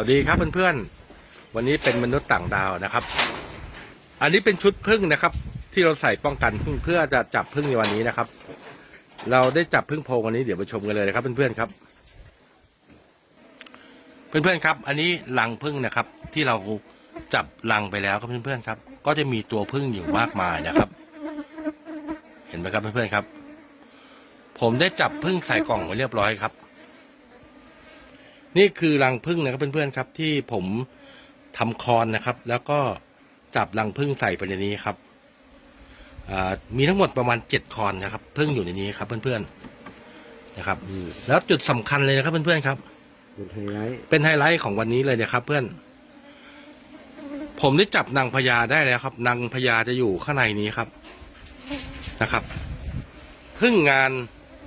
วัสดีครับเพื่อนๆ วันนี้เป็นมนุษย์ต่างดาวนะครับ อันนี้เป็นชุดพึ่งนะครับ ที่เราใส่ป้องกันพึ่งเพื่อจะจับพึ่งในวันนี้นะครับ เราได้จับพึ่งโพงวันนี้เดี๋ยวไปชมกันเลยนะครับ เพื่อนๆครับ เพื่อนๆครับ อันนี้รังพึ่งนะครับ ที่เราจับรังไปแล้วครับเพื่อนๆครับ ก็จะมีตัวพึ่งอยู่มากมายนะครับ เห็นไหมครับเพื่อนๆครับ ผมได้จับพึ่งใส่กล่องไว้เรียบร้อยครับ นี่คือรังพึ่งนะครับเพื่อนๆครับที่ผมทำคอนนะครับ แล้วก็จับรังพึ่งใส่ไปในนี้ครับอ่ามีทั้งหมดประมาณเจ็ดคอนนะครับพึ่งอยู่ในนี้ครับ เพื่อนๆนะครับอืมแล้วจุดสำคัญเลยนะครับ เพื่อนๆครับเป็นไฮไลท์เป็นไฮไลท์ของวันนี้เลยนะครับ เพื่อน ผมได้จับนางพญาได้แล้วครับ นางพญาจะอยู่ข้างในนี้ครับนะครับพึ่งงาน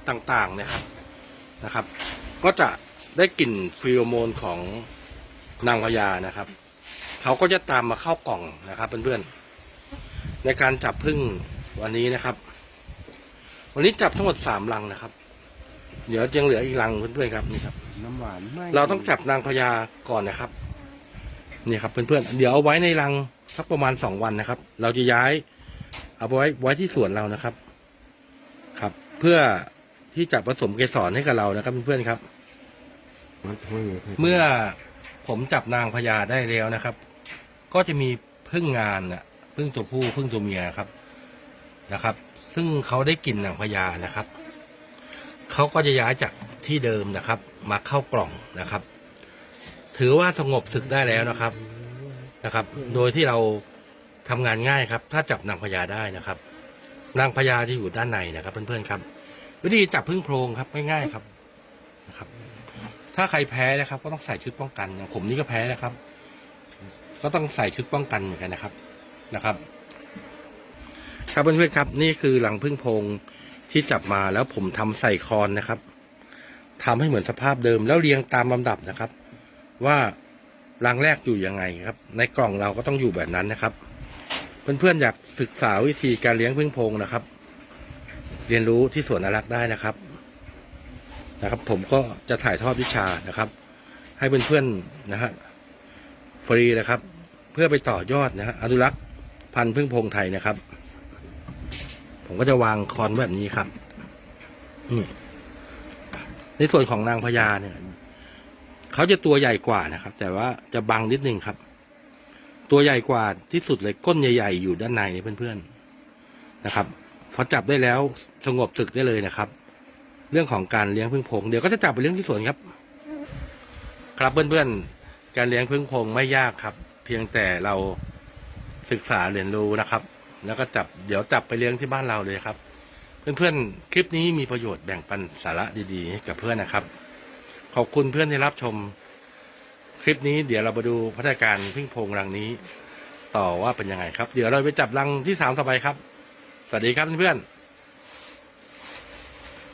ต่างๆนะครับนะครับ ก็จะ ได้กลิ่นฟีโรโมนของนางพญานะครับ เขาก็จะตามมาเข้ากล่องนะครับเพื่อนๆ ในการจับพึ่งวันนี้นะครับ วันนี้จับทั้งหมดสามลังนะครับ เดี๋ยวยังเหลืออีกลังเพื่อนๆครับนี่ครับ น้ำหวานไม่เราต้องจับนางพญาก่อนนะครับ นี่ครับเพื่อนๆ เดี๋ยวเอาไว้ในรังสักประมาณสองวันนะครับ เราจะย้าย เอาไว้ไว้ที่สวนเรานะครับ ครับ เพื่อที่จะผสมเกสรให้กับเรานะครับเพื่อนๆครับ เมื่อผมจับนางพญาได้แล้วนะครับ ก็จะมีพึ่งงานน่ะพึ่งตัวผู้พึ่งตัวเมียครับนะครับ ซึ่งเขาได้กลิ่นนางพญานะครับเขาก็จะย้ายจากที่เดิมนะครับ มาเข้ากล่องนะครับ ถือว่าสงบศึกได้แล้วนะครับนะครับ โดยที่เราทำงานง่ายครับ ถ้าจับนางพญาได้นะครับนางพญาจะอยู่ด้านในนะครับ เพื่อนๆครับ วิธีจับพึ่งโพรงครับง่ายๆครับนะครับ ถ้าใครแพ้นะครับ ก็ต้องใส่ชุดป้องกันผมนี่ก็แพ้นะครับ ก็ต้องใส่ชุดป้องกันเหมือนกันนะครับนะครับ ครับเพื่อนๆครับ นี่คือหลังพึ่งพงที่จับมาแล้วผมทำใส่คอนนะครับทำให้เหมือนสภาพเดิมแล้วเรียงตามลำดับนะครับ ว่ารังแรกอยู่ยังไงครับ ในกล่องเราก็ต้องอยู่แบบนั้นนะครับ เพื่อนๆอยากศึกษาวิธีการเลี้ยงพึ่งพงนะครับ เรียนรู้ที่สวนอรักษ์ได้นะครับ นะครับผมก็จะถ่ายทอดวิชานะครับ ให้เพื่อนๆนะฮะฟรีนะครับ เพื่อไปต่อยอดนะฮะอนุรักษ์พันธุ์พึ่งพงไทยนะครับ ผมก็จะวางคอนแบบนี้ครับอืมในส่วนของนางพญาเนี่ยเขาจะตัวใหญ่กว่านะครับ แต่ว่าจะบังนิดนึงครับ ตัวใหญ่กว่าที่สุดเลยก้นใหญ่ๆอยู่ด้านในนี่เพื่อนๆนะครับพอจับได้แล้วสงบศึกได้เลยนะครับ เรื่องของการเลี้ยงพึ่งพงเดี๋ยวก็จะจับไปเลี้ยงที่สวนครับ ครับเพื่อนๆ การเลี้ยงพึ่งพงไม่ยากครับ เพียงแต่เราศึกษาเรียนรู้นะครับ แล้วก็จับเดี๋ยวจับไปเลี้ยงที่บ้านเราเลยครับ เพื่อนๆ คลิปนี้มีประโยชน์แบ่งปันสาระดีๆให้กับเพื่อนนะครับ ขอบคุณเพื่อนที่รับชม คลิปนี้เดี๋ยวเรามาดูพัฒนาการพึ่งพงรังนี้ ต่อว่าเป็นยังไงครับ เดี๋ยวเราไปจับรังที่สามต่อไปครับ สวัสดีครับเพื่อนๆ